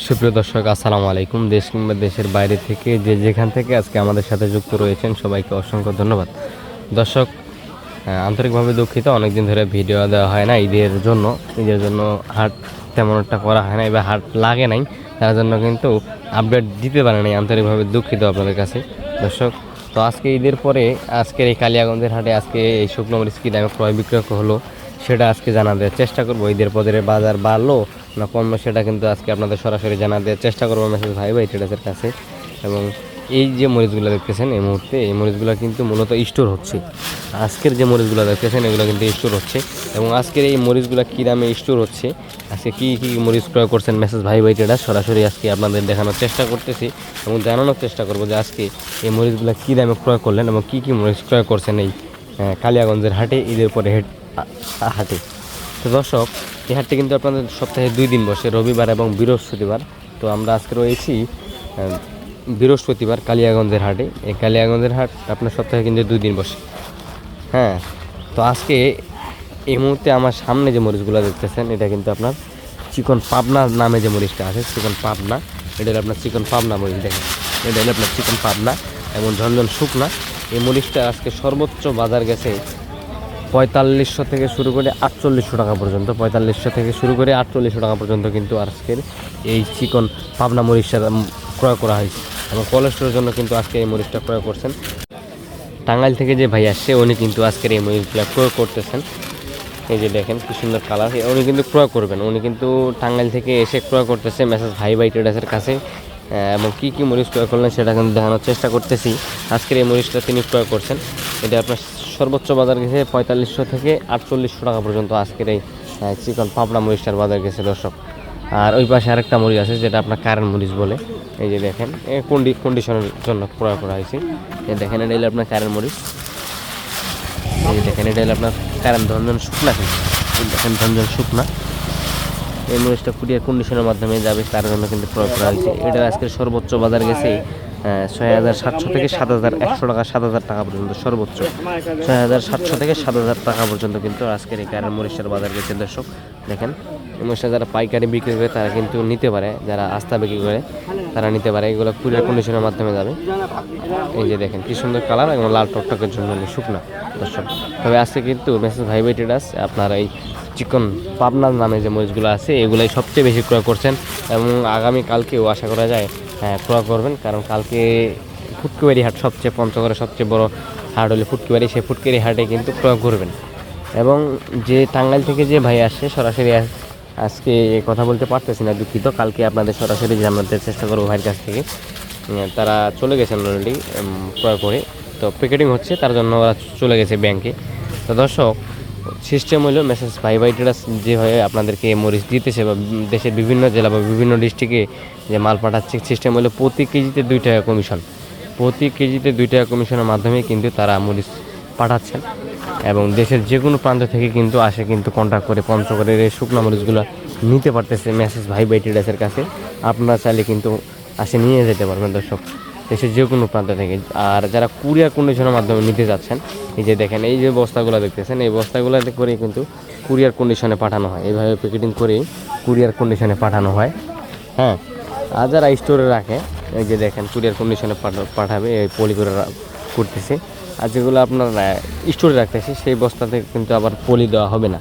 সুপ্রিয় দর্শক, আসসালামু আলাইকুম। দেশ কিংবা দেশের বাইরে থেকে যে যেখান থেকে আজকে আমাদের সাথে যুক্ত রয়েছেন, সবাইকে অসংখ্য ধন্যবাদ। দর্শক আন্তরিকভাবে দুঃখিত, অনেকদিন ধরে ভিডিও দেওয়া হয় না ঈদের জন্য। ঈদের জন্য হাট তেমন একটা করা হয় না, এবার হাট লাগে নাই। তার জন্য কিন্তু আপডেট দিতে পারে নাই, আন্তরিকভাবে দুঃখিত আপনাদের কাছে। দর্শক, তো আজকে ঈদের পরে আজকের এই কালিয়াগঞ্জের হাটে আজকে এই শুকনো মরিচ কী দামে ক্রয় বিক্রয় হলো, সেটা আজকে জানা দেওয়ার চেষ্টা করব। ঈদের পদের বাজার বাড়লো না কমলো সেটা কিন্তু আজকে আপনাদের সরাসরি জানা দেওয়ার চেষ্টা করব মেসেজ ভাই ভাই ট্রেডার্সের কাছে। এবং এই যে মরিচগুলো দেখতেছেন, এই মুহূর্তে এই মরিচগুলো কিন্তু মূলত স্টোর হচ্ছে। আজকের যে মরিচগুলো দেখতেছেন, এগুলো কিন্তু স্টোর হচ্ছে। এবং আজকের এই মরিচগুলো কী দামে স্টোর হচ্ছে, আজকে কী কী মরিচ ক্রয় করছেন মেসেজ ভাই ভাই ট্রেডার্স সরাসরি আজকে আপনাদের দেখানোর চেষ্টা করতেছি এবং জানানোর চেষ্টা করব যে আজকে এই মরিচগুলো কী দামে ক্রয় করলেন এবং কী কী মরিচ ক্রয় করছেন এই কালিয়াগঞ্জের হাটে, ঈদের পরে হেড হাটে। তো দর্শক এই হাটটি কিন্তু আপনাদের সপ্তাহে দুই দিন বসে, রবিবার এবং বৃহস্পতিবার। তো আমরা আজকে রয়েছি বৃহস্পতিবার কালিয়াগঞ্জের হাটে। এই কালিয়াগঞ্জের হাট আপনার সপ্তাহে কিন্তু দুই দিন বসে। হ্যাঁ তো আজকে এই মুহূর্তে আমার সামনে যে মরিচগুলো দেখতেছেন, এটা কিন্তু আপনার চিকন পাবনা নামে যে মরিচটা আছে, চিকন পাবনা। এটা হলো আপনার চিকন পাবনা মরিচ, দেখেন। এটা হলো আপনার চিকন পাবনা এবং ঝনঝন শুকনা। এই মরিচটা আজকে সর্বোচ্চ বাজার গেছে পঁয়তাল্লিশশো থেকে শুরু করে আটচল্লিশশো টাকা পর্যন্ত, পঁয়তাল্লিশশো থেকে শুরু করে আটচল্লিশশো টাকা পর্যন্ত কিন্তু আজকের এই চিকন পাবনা মরিচটা ক্রয় করা হয়েছে। এবং কোলেস্ট্রলের জন্য কিন্তু আজকে এই মরিচটা ক্রয় করছেন। টাঙ্গাইল থেকে যে ভাই আসছে, উনি কিন্তু আজকের এই মরিচগুলো ক্রয় করতেছেন। এই যে দেখেন কি সুন্দর কালার। উনি কিন্তু ক্রয় করবেন। উনি কিন্তু টাঙ্গাইল থেকে এসে ক্রয় করতেছে মেসেজ ভাই ভাই ট্রেডার্সের কাছে। এবং কী কী মরিচ ক্রয় করলেন সেটা কিন্তু দেখানোর চেষ্টা করতেছি। আজকের এই মরিচটা তিনি ক্রয় করছেন। এটা আপনার সর্বোচ্চ বাজার গেছে পঁয়তাল্লিশশো থেকে আটচল্লিশশো টাকা পর্যন্ত আজকের এই চিকন পাবনা মরিচটার বাজার গেছে দর্শক। আর ওই পাশে আরেকটা মরিচ আছে, যেটা আপনার কারেন্ট মরিচ বলে। এই যে দেখেন কন্ডি কন্ডিশনের জন্য ক্রয় করা হয়েছে। দেখেন, এটা হলো আপনার কারেন্ট মরিচ। এই দেখেন, এটা হলো আপনার কারেন্ট ধনজন শুকনা কিন্তু দেখেন, ধনজন শুকনা। এই মরিচটা কুরিয়ার কন্ডিশনের মাধ্যমে যাবে, তার জন্য কিন্তু প্রয়োগ করা হয়েছে। এটা আজকের সর্বোচ্চ বাজার গেছে। ছয় হাজার সাতশো থেকে সাত হাজার, একশো টাকা, সাত হাজার টাকা পর্যন্ত সর্বোচ্চ। ছয় হাজার সাতশো থেকে সাত হাজার টাকা পর্যন্ত কিন্তু আজকের এই কারেন্ট মরিচের বাজার গেছে দর্শক, দেখেন। মরিচটা যারা পাইকারি বিক্রি করে, তারা কিন্তু নিতে পারে, যারা আস্থা বিক্রি করে, তারা নিতে পারে। এগুলো কুরিয়ার কন্ডিশনের মাধ্যমে যাবে। এই যে দেখেন, কি সুন্দর কালার এবং লাল টকটকের জন্য শুকনো, দর্শক। তবে আজকে কিন্তু মেসেজ ভাই ভাই ট্রেডার্স, আপনার এই চিকন পাবনার নামে যে মরিচগুলো আছে, এগুলাই সবচেয়ে বেশি ক্রয় করছেন এবং আগামী কালকেও আশা করা যায় ক্রয় করবেন। কারণ কালকে ফুটকিবাড়ি হাট সবচেয়ে পঞ্চগড়ের সবচেয়ে বড় হাট হলে ফুটকিবাড়ি। সেই ফুটকিবাড়ি হাটে কিন্তু ক্রয় করবেন। এবং যে টাঙ্গাইল থেকে যে ভাই আসছে, সরাসরি আজকে কথা বলতে পারতেছি না, দুঃখিত। কালকে আপনাদের সরাসরি জানাতে চেষ্টা করব ভাইয়ের কাছ থেকে তারা চলে গেছেন অলরেডি ক্রয় করে। তো প্যাকেটিং হচ্ছে, তার জন্য ওরা চলে গেছে ব্যাংকে তো দর্শক সিস্টেম হলো মেসেজ ভাই ভাই ট্রেডার্স যেভাবে আপনাদেরকে মরিচ দিতেছে বা দেশের বিভিন্ন জেলা বা বিভিন্ন ডিস্ট্রিক্টে যে মাল পাঠাচ্ছে, সিস্টেম হলো প্রতি কেজিতে দুই টাকা কমিশন প্রতি কেজিতে দুই টাকা কমিশনের মাধ্যমে কিন্তু তারা মরিচ পাঠাচ্ছেন এবং দেশের যে কোনো প্রান্ত থেকে কিন্তু আসে কিন্তু কন্ট্যাক্ট করে পঞ্চগড়ের এই শুকনো মরিচগুলো নিতে পারতেছে মেসেজ ভাই ভাই কাছে। আপনারা চাইলে কিন্তু আসে নিয়ে যেতে পারবেন দর্শক। দেশের যে কোনো প্রান্ত থেকে। আর যারা কুরিয়ার কন্ডিশনের মাধ্যমে নিতে যাচ্ছেন, এই যে দেখেন, এই যে বস্তাগুলো দেখতেছেন, এই বস্তাগুলো করে কিন্তু কুরিয়ার কন্ডিশনে পাঠানো হয়। এইভাবে প্যাকেটিং করে কুরিয়ার কন্ডিশনে পাঠানো হয়। হ্যাঁ? আর যারা স্টোরে রাখে, এই যে দেখেন, কুরিয়ার কন্ডিশনে পাঠাবে, এই পলি করে করতেছে। আর যেগুলো আপনার স্টোরে রাখতেছে, সেই বস্তাতে কিন্তু আবার পলি দেওয়া হবে না।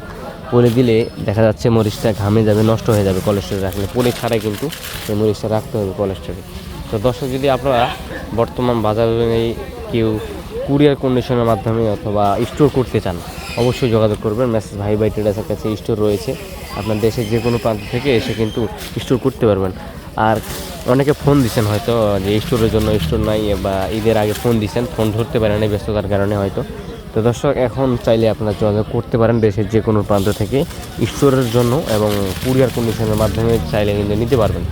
পলি দিলে দেখা যাচ্ছে মরিচটা ঘামে যাবে, নষ্ট হয়ে যাবে কোলেস্ট্রল রাখলে পলি ছাড়াই কিন্তু এই মরিচটা রাখতে হবে কোলেস্ট্রলে তো দর্শক, যদি আপনারা বর্তমান বাজারে কেউ কুরিয়ার কন্ডিশনের মাধ্যমে অথবা স্টোর করতে চান, অবশ্যই যোগাযোগ করবেন। মেসেজ ভাই ভাই ট্রেডার্সের কাছে স্টোর রয়েছে। আপনার দেশের যে কোনো প্রান্ত থেকে এসে কিন্তু স্টোর করতে পারবেন। আর অনেকে ফোন দিচ্ছেন হয়তো, যে স্টোরের জন্য স্টোর নাই বা ঈদের আগে ফোন দিচ্ছেন ফোন ধরতে পারেন ব্যস্ততার কারণে হয়তো। তো দর্শক, এখন চাইলে আপনারা যোগাযোগ করতে পারেন দেশের যে কোনো প্রান্ত থেকে স্টোরের জন্য এবং কুরিয়ার কন্ডিশনের মাধ্যমে চাইলে কিন্তু নিতে পারবেন।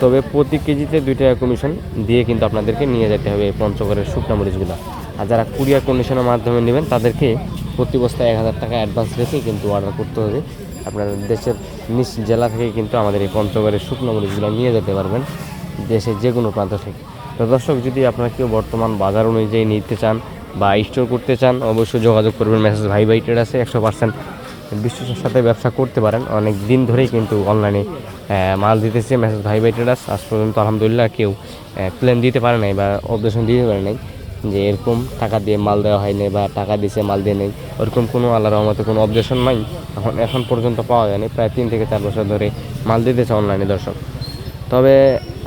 তবে প্রতি কেজিতে দুই টাকা কমিশন দিয়ে কিন্তু আপনাদেরকে নিয়ে যেতে হবে এই পঞ্চগড়ের শুকনা মরিচগুলো। আর যারা কুরিয়ার কন্ডিশনের মাধ্যমে নেবেন, তাদেরকে প্রতি বস্তায় এক হাজার টাকা অ্যাডভান্স রেখে কিন্তু অর্ডার করতে হবে। আপনার দেশের নিজ জেলা থেকে কিন্তু আমাদের এই পঞ্চগড়ের শুকনো মরিচগুলো নিয়ে যেতে পারবেন দেশের যে কোনো প্রান্ত থেকে। তো দর্শক, যদি আপনারা কেউ বর্তমান বাজার অনুযায়ী নিতে চান বা স্টোর করতে চান, অবশ্যই যোগাযোগ করবেন। মেসেজ ভাই ভাই ট্রেড আছে একশো পার্সেন্ট বিশ্বাসের সাথে ব্যবসা করতে পারেন। অনেক দিন ধরেই কিন্তু অনলাইনে মাল দিতেছে মেসেজ ভাই ভাই ট্রেডার্স আজ পর্যন্ত আলহামদুলিল্লাহ কেউ প্ল্যান দিতে পারে নাই বা অবদেশন দিতে পারে নাই যে এরকম টাকা দিয়ে মাল দেওয়া হয়নি বা টাকা দিয়েছে মাল দিয়ে নেই। ওরকম কোনো আল্লাহ রহমতে কোনো অবজেশন নাই। এখন এখন পর্যন্ত পাওয়া যায়নি। প্রায় তিন থেকে চার বছর ধরে মাল দিতেছে অনলাইনে দর্শক। তবে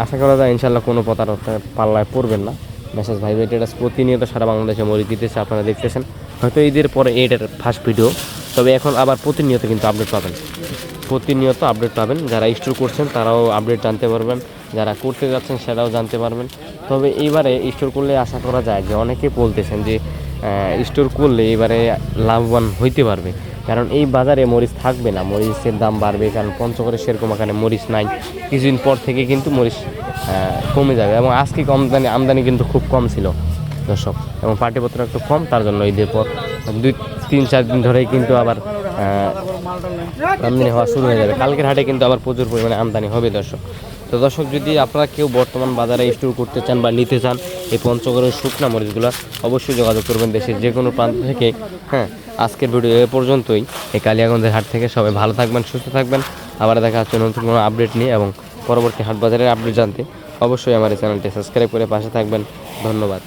আশা করা যায় ইনশাল্লাহ কোনো প্রতারণার পাল্লায় পড়বেন না। মেসেজ ভাই ট্রেডার্স প্রতিনিয়ত সারা বাংলাদেশে মরিচ দিতেছে, আপনারা দেখতেছেন। হয়তো ঈদের পরে এইটার ফার্স্ট ভিডিও তবে এখন আবার প্রতিনিয়ত কিন্তু আপডেট পাবেন। প্রতিনিয়ত আপডেট পাবেন, যারা স্টোর করছেন তারাও আপডেট জানতে পারবেন, যারা করতে যাচ্ছেন সেটাও জানতে পারবেন। তবে এইবারে স্টোর করলে আশা করা যায় যে অনেকে বলতেছেন যে স্টোর করলে এবারে লাভবান হইতে পারবে। কারণ এই বাজারে মরিচ থাকবে না, মরিচের দাম বাড়বে, কারণ পঞ্চগড়ে সেরকম এখানে মরিচ নাই। কিছুদিন পর থেকে কিন্তু মরিচ কমে যাবে এবং আজকে আমদানি আমদানি কিন্তু খুব কম ছিল, দর্শক। এবং পাটিপত্র একটু কম, তার জন্য ঈদের পর দুই, তিন, চার দিন ধরেই কিন্তু আবার আমদানি হওয়া শুরু হয়ে যাবে। কালকের হাটে কিন্তু আবার প্রচুর পরিমাণে আমদানি হবে, দর্শক। তো দর্শক, যদি আপনারা কেউ বর্তমান বাজারে স্টোর করতে চান বা নিতে চান এই পঞ্চগড়ের শুকনা মরিচগুলো, অবশ্যই যোগাযোগ করবেন দেশের যে কোনো প্রান্ত থেকে। হ্যাঁ আজকের ভিডিও এ পর্যন্তই। এই কালিয়াগঞ্জের হাট থেকে সবাই ভালো থাকবেন, সুস্থ থাকবেন। আবার দেখা হচ্ছে নতুন কোনো আপডেট নিয়ে এবং পরবর্তী হাট বাজারের আপডেট জানতে অবশ্যই আমার এই চ্যানেলটি সাবস্ক্রাইব করে পাশে থাকবেন। ধন্যবাদ।